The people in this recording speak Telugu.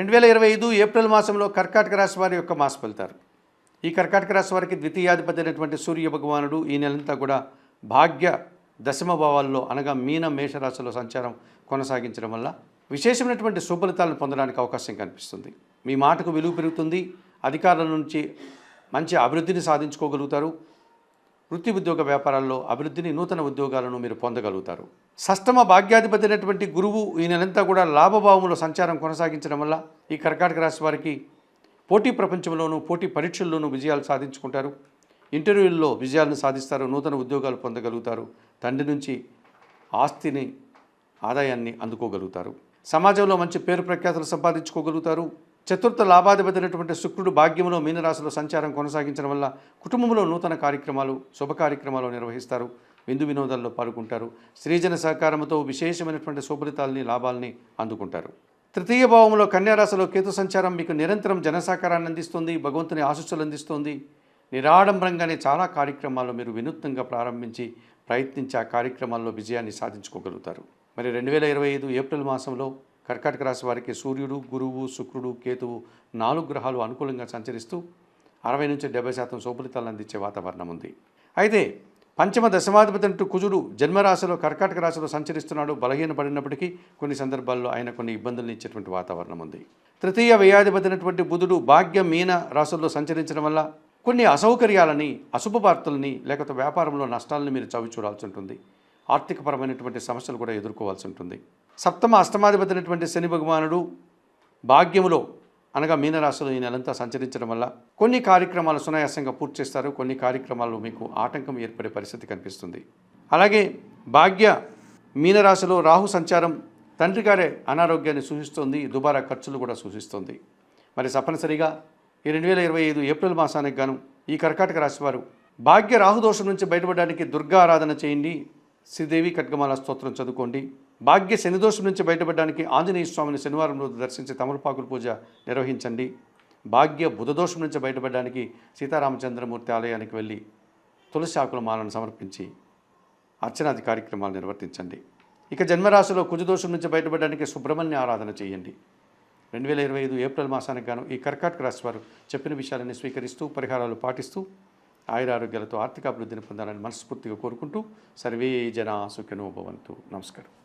రెండు వేల ఇరవై ఐదు ఏప్రిల్ మాసంలో కర్కాటక రాశి వారి యొక్క మాస ఫలితాలు. ఈ కర్కాటక రాశి వారికి ద్వితీయాధిపతి అయినటువంటి సూర్య భగవానుడు ఈ నెలంతా కూడా భాగ్య దశమ భావాల్లో అనగా మీన మేషరాశిలో సంచారం కొనసాగించడం వల్ల విశేషమైనటువంటి సుఫలితాలను పొందడానికి అవకాశం కనిపిస్తుంది. మీ మాటకు విలువ పెరుగుతుంది. అధికారుల నుంచి మంచి అభివృద్ధిని సాధించుకోగలుగుతారు. వృత్తి ఉద్యోగ వ్యాపారాల్లో అభివృద్ధిని నూతన ఉద్యోగాలను మీరు పొందగలుగుతారు. సష్టమ భాగ్యాధిపతి అయినటువంటి గురువు ఈ నెలంతా కూడా లాభభావంలో సంచారం కొనసాగించడం వల్ల ఈ కర్కాటక రాశి వారికి పోటీ ప్రపంచంలోనూ పోటీ పరీక్షల్లోనూ విజయాలు సాధించుకుంటారు. ఇంటర్వ్యూల్లో విజయాలను సాధిస్తారు నూతన ఉద్యోగాలు పొందగలుగుతారు. తండ్రి నుంచి ఆస్తిని ఆదాయాన్ని అందుకోగలుగుతారు. సమాజంలో మంచి పేరు ప్రఖ్యాతులు సంపాదించుకోగలుగుతారు. చతుర్థ లాభాధిపతి అయినటువంటి శుక్రుడు భాగ్యంలో మీనరాశిలో సంచారం కొనసాగించడం వల్ల కుటుంబంలో నూతన కార్యక్రమాలు శుభ కార్యక్రమాలు నిర్వహిస్తారు. విందు వినోదాల్లో పాల్గొంటారు. శ్రీజన సహకారంతో విశేషమైనటువంటి శుభలితాలని లాభాలని అందుకుంటారు. తృతీయ భావంలో కన్యారాశిలో కేతు సంచారం మీకు నిరంతరం జనసహకారాన్ని అందిస్తుంది భగవంతుని ఆశస్సులు అందిస్తుంది. నిరాడంబరంగానే చాలా కార్యక్రమాల్లో మీరు వినూత్నంగా ప్రారంభించి ప్రయత్నించి ఆ కార్యక్రమాల్లో విజయాన్ని సాధించుకోగలుగుతారు. మరి రెండు వేల ఇరవై ఐదు ఏప్రిల్ మాసంలో కర్కాటక రాశి వారికి సూర్యుడు గురువు శుక్రుడు కేతువు నాలుగు గ్రహాలు అనుకూలంగా సంచరిస్తూ అరవై నుంచి డెబ్బై శాతం శుభలితాలను అందించే వాతావరణం ఉంది. అయితే పంచమ దశమాధిపతి అంటూ కుజుడు జన్మరాశిలో కర్కాటక రాశిలో సంచరిస్తున్నాడు బలహీనపడినప్పటికీ కొన్ని సందర్భాల్లో ఆయన కొన్ని ఇబ్బందులను ఇచ్చేటువంటి వాతావరణం ఉంది. తృతీయ వ్యయాధిపతినటువంటి బుధుడు భాగ్యం మీన రాశుల్లో సంచరించడం వల్ల కొన్ని అసౌకర్యాలని అశుభ వార్తల్ని లేకపోతే వ్యాపారంలో నష్టాలను మీరు చవి చూడాల్సి ఉంటుంది. ఆర్థికపరమైనటువంటి సమస్యలు కూడా ఎదుర్కోవాల్సి ఉంటుంది. సప్తమ అష్టమాధిపతి అయినటువంటి శని భగవానుడు భాగ్యములో అనగా మీనరాశిలో ఈ నెలంతా సంచరించడం వల్ల కొన్ని కార్యక్రమాలు సునాయాసంగా పూర్తి చేస్తారు. కొన్ని కార్యక్రమాలు మీకు ఆటంకం ఏర్పడే పరిస్థితి కనిపిస్తుంది. అలాగే భాగ్య మీనరాశిలో రాహు సంచారం తండ్రి గారే అనారోగ్యాన్ని సూచిస్తుంది. దుబారా ఖర్చులు కూడా సూచిస్తుంది. మరి తప్పనిసరిగా ఈ రెండు వేల ఇరవై ఐదు ఏప్రిల్ మాసానికి గాను ఈ కర్కాటక రాశివారు భాగ్య రాహుదోషం నుంచి బయటపడడానికి దుర్గా ఆరాధన చేయండి. శ్రీదేవి ఖడ్గమాల స్తోత్రం చదువుకోండి. భాగ్య శనిదోషం నుంచి బయటపడడానికి ఆంజనేయ స్వామిని శనివారం రోజు దర్శించి తమలపాకుల పూజ నిర్వహించండి. భాగ్య బుధదోషం నుంచి బయటపడడానికి సీతారామచంద్రమూర్తి ఆలయానికి వెళ్ళి తులసి ఆకుల మాలను సమర్పించి అర్చనాది కార్యక్రమాలు నిర్వర్తించండి. ఇక జన్మరాశిలో కుజదోషం నుంచి బయటపడడానికి సుబ్రహ్మణ్య ఆరాధన చేయండి. రెండు వేల ఇరవై ఐదు ఏప్రిల్ మాసానికి గాను ఈ కర్కాటక రాశి వారు చెప్పిన విషయాలని స్వీకరిస్తూ పరిహారాలు పాటిస్తూ ఆయురారోగ్యాలతో ఆర్థిక అభివృద్ధిని పొందాలని మనస్ఫూర్తిగా కోరుకుంటూ సర్వే జనా సుఖినో భవంతు. నమస్కారం.